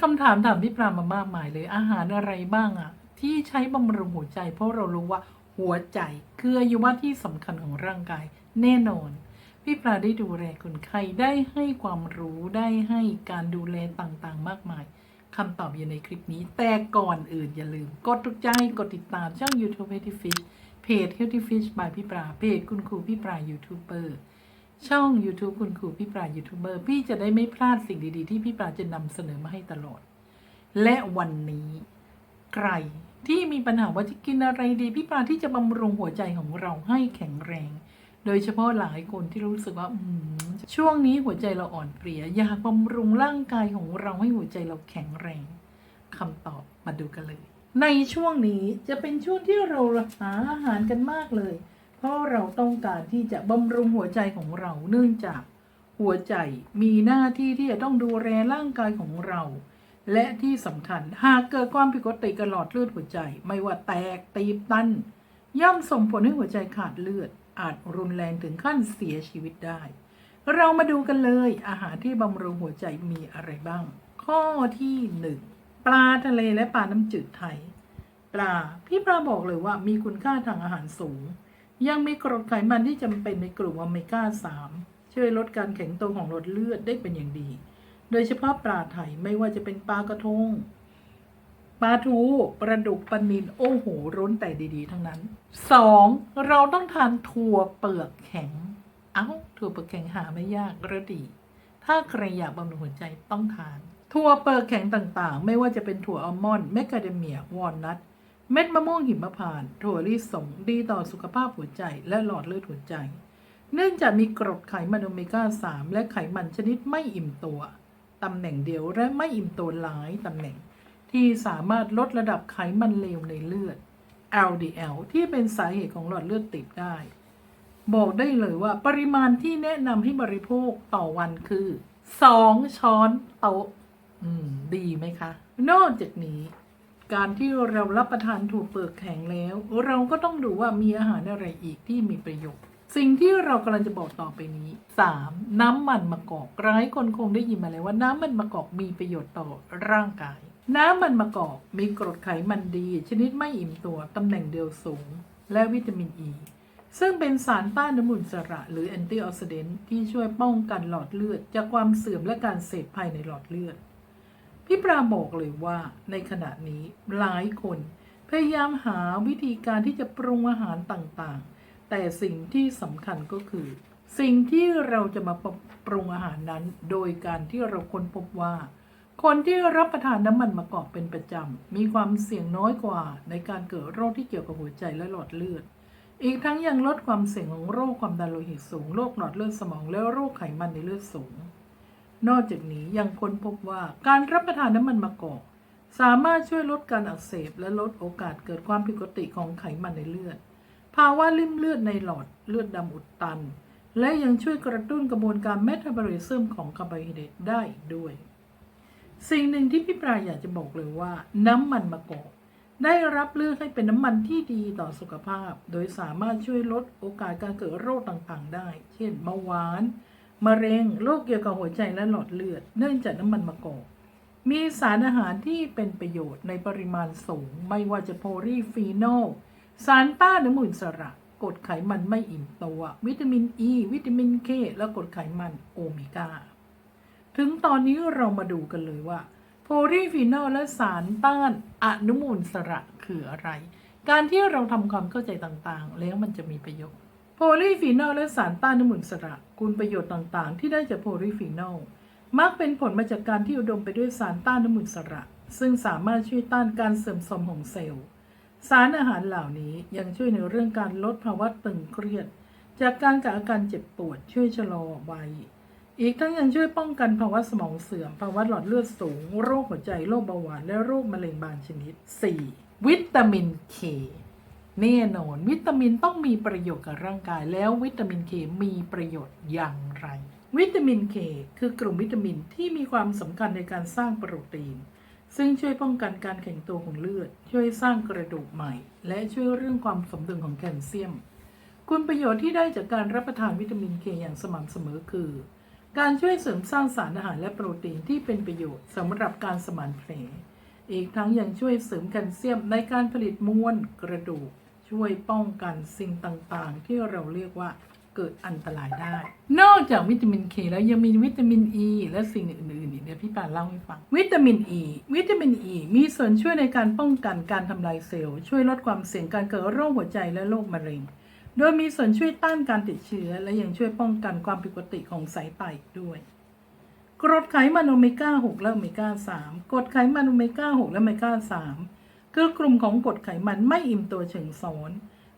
คำถามถามพี่ปรามามากมายเลย อาหารอะไรบ้างอะที่ใช้บำรุงหัวใจ เพราะเรารู้ว่าหัวใจคืออวัยวะที่สำคัญของร่างกาย แน่นอน พี่ปลาได้ดูแลคนไข้ได้ให้ความรู้ได้ให้การดูแลต่างๆ มากมายคำตอบอยู่ในคลิปนี้ แต่ก่อนอื่นอย่าลืม กดถูกใจกดติดตามช่อง YouTube Healthy Fish เพจ Healthy Fish by พี่ปลาเพจคุณครูพี่ปลายูทูบเบอร์ ช่อง YouTube คุณครูพี่ปลายูทูบเบอร์พี่จะได้ไม่พลาดสิ่งดีๆ ที่พี่ปลาจะนำเสนอมาให้ตลอด และวันนี้ ใครที่มีปัญหาว่าจะกินอะไรดี พี่ปลาที่จะบำรุงหัวใจของเราให้แข็งแรง โดยเฉพาะหลายคนที่รู้สึกว่าอืมช่วงนี้หัวใจเราอ่อนเพลียอยากบำรุงร่างกายของเราให้หัวใจเราแข็งแรงคำตอบมาดูกันเลย ในช่วงนี้จะเป็นช่วงที่เราหาอาหารกันมากเลย เพราะเราต้องการที่จะบำรุงหัวใจของเราเนื่องจากหัวใจมีหน้าที่ที่จะต้องดูแลร่างกายของเรา และที่สำคัญหากเกิดความผิดปกติกับหลอดเลือดหัวใจ ไม่ว่าแตกตีบตัน ย่อมส่งผลให้หัวใจขาดเลือด อาจรุนแรงถึงขั้นเสียชีวิตได้ เรามาดูกันเลยอาหารที่บำรุงหัวใจมีอะไรบ้าง ข้อที่หนึ่งปลาทะเลและปลาน้ำจืดไทย ปลาพี่ปลาบอกเลยว่ามีคุณค่าทางอาหารสูง ยังมีกรดไขมันที่จำเป็นในกลุ่มโอเมก้า 3 ช่วยลดการแข็งตัวของหลอดเลือดได้เป็นอย่างดี โดยเฉพาะปลาไทยไม่ว่าจะเป็นปลากระทงปลาทูปลาดุกปลานิลโอ้โหร้นแต่ดีๆ ทั้งนั้น 2. เราต้องทานถั่วเปลือกแข็ง เอ้าถั่วเปลือกแข็งหาไม่ยากระดี ถ้าใครอยากบำรุงหัวใจต้องทาน ถั่วเปลือกแข็งต่างๆ ไม่ว่าจะเป็นถั่วอัลมอนด์แมคคาเดเมียวอลนัท เม็ดมะม่วงหิมพานต์ถั่วลิสงดีต่อสุขภาพหัวใจและหลอดเลือดหัวใจ เนื่องจากมีกรดไขมันโอเมก้า 3 และไขมันชนิดไม่อิ่มตัว ตำแหน่งเดียวและไม่อิ่มตัวหลายตำแหน่ง ที่สามารถลดระดับไขมันเลวในเลือด LDL ที่เป็นสาเหตุของหลอดเลือดติดได้ บอกได้เลยว่าปริมาณที่แนะนำให้บริโภคต่อวันคือ 2 ช้อนโต๊ะอืมดีไหมคะ นอกจากนี้ การที่เรารับประทานถั่วเปลือกแข็งแล้ว เราก็ต้องดูว่ามีอาหารอะไรอีกที่มีประโยชน์ สิ่งที่เรากำลังจะบอกต่อไปนี้ 3. น้ำมันมะกอกหลายคนคงได้ยินมาแล้วว่าน้ำมันมะกอกมีประโยชน์ต่อร่างกาย น้ำมันมะกอกมีกรดไขมันดี ชนิดไม่อิ่มตัวตำแหน่งเดียวสูง และวิตามินอ e, ีซึ่งเป็นสารต้านอนุมูลอิสระ หรือแอนตี้ออกซิเดนต์ที่ช่วยป้องกันหลอดเลือด จากความเสื่อมและการเสพภายในหลอดเลือด พี่ปราบอกเลยว่าในขณะนี้หลายคน พยายามหาวิธีการที่จะปรุงอาหารต่างๆ แต่สิ่งที่สำคัญก็คือ สิ่งที่เราจะมาปรุงอาหารนั้น โดยการที่เราค้นพบว่า คนที่รับประทานน้ำมันมะกอกเป็นประจำมีความเสี่ยงน้อยกว่าในการเกิดโรคที่เกี่ยวกับหัวใจและหลอดเลือดอีกทั้งยังลดความเสี่ยงของโรคความดันโลหิตสูง โรคหลอดเลือดสมอง และโรคไขมันในเลือดสูง นอกจากนี้ยังค้นพบว่าการรับประทานน้ำมันมะกอกสามารถช่วยลดการอักเสบและลดโอกาสเกิดความผิดปกติของไขมันในเลือด ภาวะลิ่มเลือดในหลอดเลือดดำอุดตัน และยังช่วยกระตุ้นกระบวนการเมตาบอลิซึมของคาร์โบไฮเดรตได้อีกด้วย สิ่งหนึ่งที่พี่ปลายอยากจะบอกเลยว่า น้ำมันมะกอกได้รับเลือกให้เป็นน้ำมันที่ดีต่อสุขภาพ โดยสามารถช่วยลดโอกาสการเกิดโรคต่างๆ ได้ เช่นเบาหวาน มะเร็งโรคเกี่ยวกับหัวใจและหลอดเลือด เนื่องจากน้ำมันมะกอกมีสารอาหารที่เป็นประโยชน์ในปริมาณสูง ไม่ว่าจะโพลีฟีโนลสารต้านอนุมูลอิสระกรดไขมันไม่อิ่มตัว วิตามินอ e, ีวิตามินเคและกรดไขมันโอเมก้า ถึงตอนนี้เรามาดูกันเลยว่า โพลีฟีโนลและสารต้านอนุมูลอิสระคืออะไร การที่เราทำความเข้าใจต่างๆ แล้วมันจะมีประโยชน์ โพลีฟีนอลและสารต้านอนุมูลอิสระคุณประโยชน์ต่างๆ ที่ได้จากโพลีฟีนอลมักเป็นผลมาจากการที่อุดมไปด้วยสารต้านอนุมูลอิสระ ซึ่งสามารถช่วยต้านการเสื่อมโทรมของเซลล์ สารอาหารเหล่านี้ยังช่วยในเรื่องการลดภาวะตึงเครียด จากการกับอาการเจ็บปวดช่วยชะลอวัยอีกทั้งยังช่วยป้องกันภาวะสมองเสื่อม ภาวะหลอดเลือดสูง โรคหัวใจ โรคเบาหวาน และโรคมะเร็งบางชนิด 4. วิตามินเค แน่นอน วิตามินต้องมีประโยชน์กับร่างกาย แล้ววิตามินเคมีประโยชน์อย่างไร วิตามินเคคือกลุ่มวิตามินที่มีความสำคัญในการสร้างโปรตีน ซึ่งช่วยป้องกันการแข็งตัวของเลือด ช่วยสร้างกระดูกใหม่ และช่วยเรื่องความสมดุลของแคลเซียม คุณประโยชน์ที่ได้จากการรับประทานวิตามินเคอย่างสม่ำเสมอคือ การช่วยเสริมสร้างสารอาหารและโปรตีนที่เป็นประโยชน์สำหรับการสมานแผล อีกทั้งยังช่วยเสริมแคลเซียมในการผลิตมวลกระดูก ช่วยป้องกันสิ่งต่างๆ ที่เราเรียกว่าเกิดอันตรายได้ นอกจากวิตามินเคแล้วยังมีวิตามินอ e ีและสิ่งอื่นๆอีกเดี๋ยวพี่ปานเล่าให้ฟัง วิตามินอ e, ีวิตามินอ e ีมีส่วนช่วยในการป้องกันการทำลายเซลล์ ช่วยลดความเสี่ยงการเกิดโรคหัวใจและโรคมะเร็ง โดยมีส่วนช่วยต้านการติดเชื้อ และยังช่วยป้องกันความผิดปกติของสายไตด้วย กรดไขมันโอเมก้า 6 และโอเมก้า 3กรดไขมันโอเมก้า 6 และโอเมก้า 3 คือกลุ่มของกรดไขมันไม่อิ่มตัวเชิงซ้อน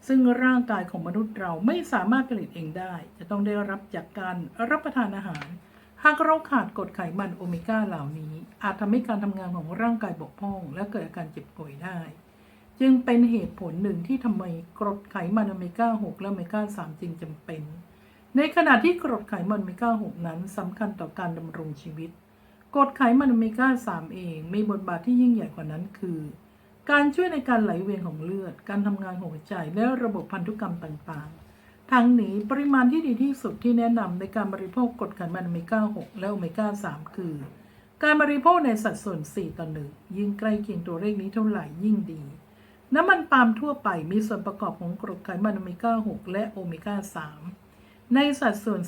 ซึ่งร่างกายของมนุษย์เราไม่สามารถผลิตเองได้ จะต้องได้รับจากการรับประทานอาหาร หากเราขาดกรดไขมันโอเมก้าเหล่านี้ อาจทำให้การทำงานของร่างกายบกพร่อง และเกิดอาการเจ็บป่วยได้ จึงเป็นเหตุผลหนึ่งที่ทำไมกรดไขมันโอเมก้า 6 และโอเมก้า 3 จึงจำเป็น ในขณะที่กรดไขมันโอเมก้า 6 นั้นสำคัญต่อการดำรงชีวิต กรดไขมันโอเมก้า 3 เองมีบทบาทที่ยิ่งใหญ่กว่านั้นคือ การช่วยในการไหลเวียนของเลือด การทำงานของหัวใจและระบบพันธุกรรมต่างๆ ทั้งนี้ปริมาณที่ดีที่สุดที่แนะนำในการบริโภคกรดไขมันโอเมก้า 6 และโอเมก้า 3 คือ การบริโภคในสัดส่วน 4 ต่อ 1 ยิ่งใกล้เคียงตัวเลขนี้เท่าไหร่ยิ่งดี น้ำมันปาล์มทั่วไปมีส่วนประกอบของกรดไขมันโอเมก้า 6 และโอเมก้า 3 ในสัดส่วน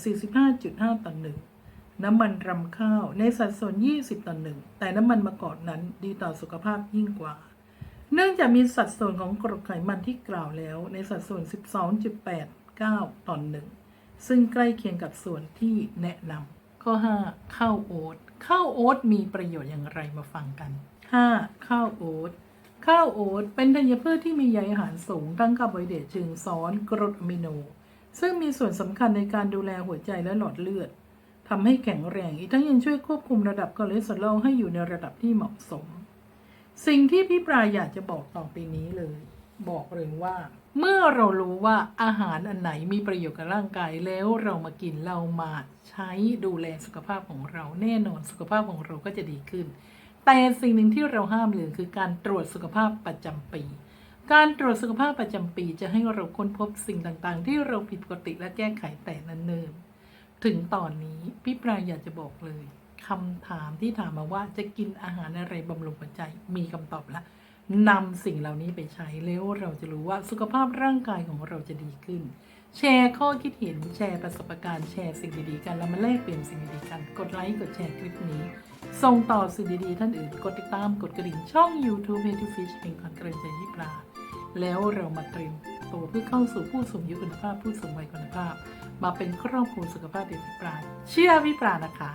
45.5 ต่อ1น้ำมันรำข้าว ในสัดส่วน 20 ต่อ1แต่น้ำมันมะกอกนั้นดีต่อสุขภาพยิ่งกว่า เนื่องจากมีสัดส่วนของกรดไขมันที่กล่าวแล้ว ในสัดส่วน 12.89 ต่อ1ซึ่งใกล้เคียงกับส่วนที่แนะนำข้อ 5 ข้าวโอ๊ตข้าวโอ๊ตมีประโยชน์อย่างไรมาฟังกัน 5. ข้าวโอ๊ตข้าวโอ๊ตเป็นธัญพืชที่มีใยอาหารสูงทั้งคาร์โบไฮเดรตเชิงซ้อนกรดอะมิโน ซึ่งมีส่วนสำคัญในการดูแลหัวใจและหลอดเลือดทำให้แข็งแรง อีกทั้งยังช่วยควบคุมระดับคอเลสเตอรอลให้อยู่ในระดับที่เหมาะสม สิ่งที่พี่ปลายอยากจะบอกต่อไปนี้เลย บอกเลยว่า เมื่อเรารู้ว่าอาหารอันไหนมีประโยชน์กับร่างกายแล้วเรามากินเรามาใช้ดูแลสุขภาพของเราแน่นอนสุขภาพของเราก็จะดีขึ้น แต่สิ่งหนึ่งที่เราห้ามเลยคือการตรวจสุขภาพประจำปี การตรวจสุขภาพประจำปีจะให้เราค้นพบสิ่งต่างๆ ที่เราผิดปกติและแก้ไขแต่นั้นเนินถึงตอนนี้พี่ปลายอยากจะบอกเลยคำถามที่ถามมาว่าจะกินอาหารอะไรบำรุงหัวใจมีคำตอบละนำสิ่งเหล่านี้ไปใช้แล้วเราจะรู้ว่าสุขภาพร่างกายของเราจะดีขึ้น แชร์ข้อคิดเห็นแชร์ประสบการณ์แชร์สิ่งดีๆกันแล้วมาแลกเปลี่ยนสิ่งดีๆกัน กดไลค์กดแชร์คลิปนี้ ส่งต่อสิ่งดีๆท่านอื่น กดติดตามกดกระดิ่งช่อง YouTube h e a d to Fish เป็นความกระใจยิปลา แล้วเรามาเตรียมตัวเพื่อเข้าสู่ผู้สูงอายุคุณภาพ ผู้สูงวัยคุณภาพ มาเป็นครอบครัวสุขภาพเด็กพิปราเชื่อพิปรานะคะ